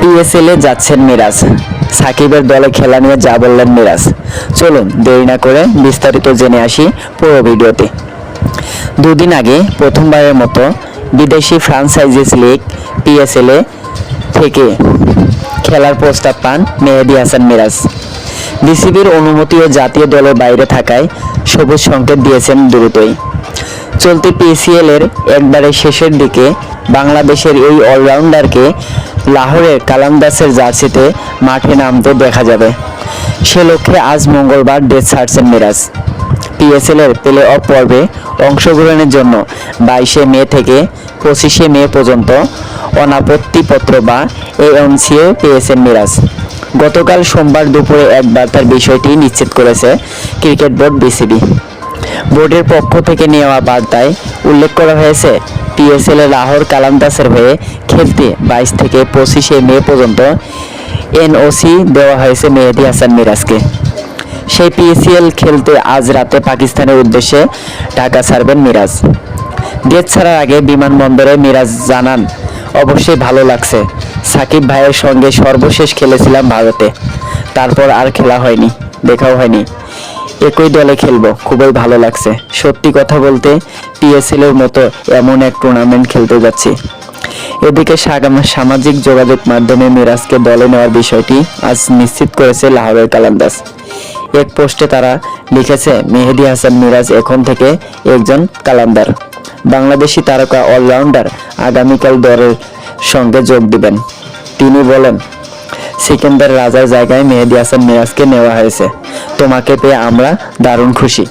PSL এ যাচ্ছেন মিরাজ। সাকিবের দলে খেলা নিয়ে যা বললেন মিরাজ। চলুন, দেরি না করে বিস্তারিত জেনে আসি পুরো ভিডিওতে। দুদিন আগে প্রথমবারের মতো বিদেশি ফ্রাঞ্চাইজিস লিগ পিএসএল এ থেকে খেলার প্রস্তাব পান মেহেদি হাসান মিরাজ। বিসিবির অনুমতি ও জাতীয় দলের বাইরে থাকায় সবুজ সংকেত দিয়েছেন দ্রুতই। চলতি পিসিএল এর একবারে শেষের দিকে বাংলাদেশের এই অলরাউন্ডারকে লাহোরের কালামদাসের জার্সিতে মাঠে নামতে দেখা যাবে। সে লক্ষ্যে আজ মঙ্গলবার ডেট ছাড়ছেন মিরাজ। পিএসএল এর প্লে অফ পর্বে অংশগ্রহণের জন্য বাইশে মে থেকে পঁচিশে মে পর্যন্ত অনাপত্তিপত্র বা এএনসিএ পেয়েছেন মিরাজ। গতকাল সোমবার দুপুরে এক বার্তার বিষয়টি নিশ্চিত করেছে ক্রিকেট বোর্ড বিসিবি। বোর্ডের পক্ষ থেকে নেওয়া বার্তায় উল্লেখ করা হয়েছে পিএসএল লাহোর কালান্দাসের হয়ে খেলতে বাইশ থেকে পঁচিশে মে পর্যন্ত এনওসি দেওয়া হয়েছে মেহেদি হাসান মিরাজকে। সেই পিএসএল খেলতে আজ রাতে পাকিস্তানের উদ্দেশ্যে ঢাকা ছাড়বেন মিরাজ। দেশ ছাড়ার আগে বিমানবন্দরে মিরাজ জানান, অবশ্যই ভালো লাগছে। সাকিব ভাইয়ের সঙ্গে সর্বশেষ খেলেছিলাম ভারতে। তারপর আর খেলা হয়নি, দেখাও হয়নি। একই দলে খেলব। খুবই ভালো লাগছে। সত্যি কথা বলতে পিএসএল এর মতো এমন এক টুর্নামেন্ট খেলতে যাচ্ছি। এদিকে সামাজিক যোগাযোগ মাধ্যমে মিরাজকে দলে নেওয়ার বিষয়টি আজ নিশ্চিত করেছে লাহোরের কালান্দাস এক পোস্টে তারা লিখেছে, মেহেদি হাসান মিরাজ এখন থেকে একজন কালান্দার বাংলাদেশি তারকা অলরাউন্ডার আগামীকাল দলের সঙ্গে যোগ দিবেন। তিনি বলেন সিকেন্দার রাজার জায়গায় মেহেদি হাসান মিরাজকে নেওয়া হয়েছে। তোমাকে পেয়ে আমরা দারুণ খুশি।